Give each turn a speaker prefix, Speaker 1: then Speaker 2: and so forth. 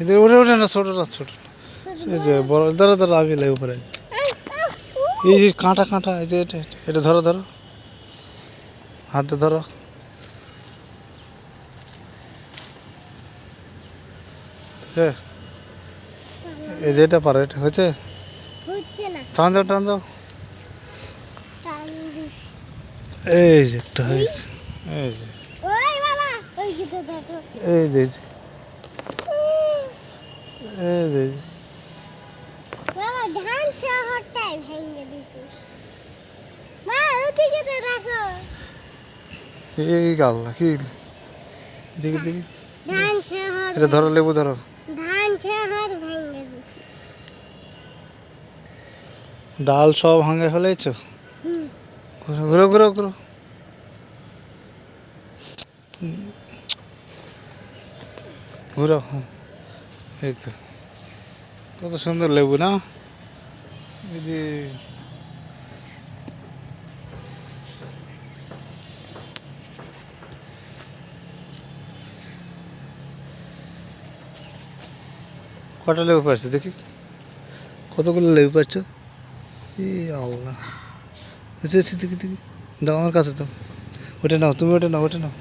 Speaker 1: এদের ওঠে ওঠে না ছোটো না ছোটো এই যে বড় ধরো ধরো আমি লাই উপরে। এই যে কাঁটা কাঁটা এই যে এটা এটা, ধরো ধরো। হাতে ধরো। এই যে এটা পারো এটা হয়েছে?
Speaker 2: হচ্ছে
Speaker 1: টান দাও টান দাও। এই যে একটা হয়েছে এই যে, এই যে এই যে।
Speaker 2: বাবা ধান শহরটাই ভেঙে দিছে মা ওদিকে তো দেখো
Speaker 1: এই গাল্লা কি দেখি দেখি
Speaker 2: ধান শহর
Speaker 1: এটা ধরো লেবু ধরো।
Speaker 2: ধান শহর ভেঙে দিছে।
Speaker 1: ডাল সব ভাঙে ফেলেছ। ঘুরো ঘুরো ঘুরো। ঘুরো হ্যাঁ। এই তো। কত সুন্দর লেবু, না? দিদি কটা লেবু পারছ দেখি? কতগুলো লেবু পারছ এই আল্লাহ। আচ্ছা আচ্ছা দেখি দেখি। দাও আমার কাছে, দাও। ওটা নাও, তুমি ওটা নাও ওটা নাও।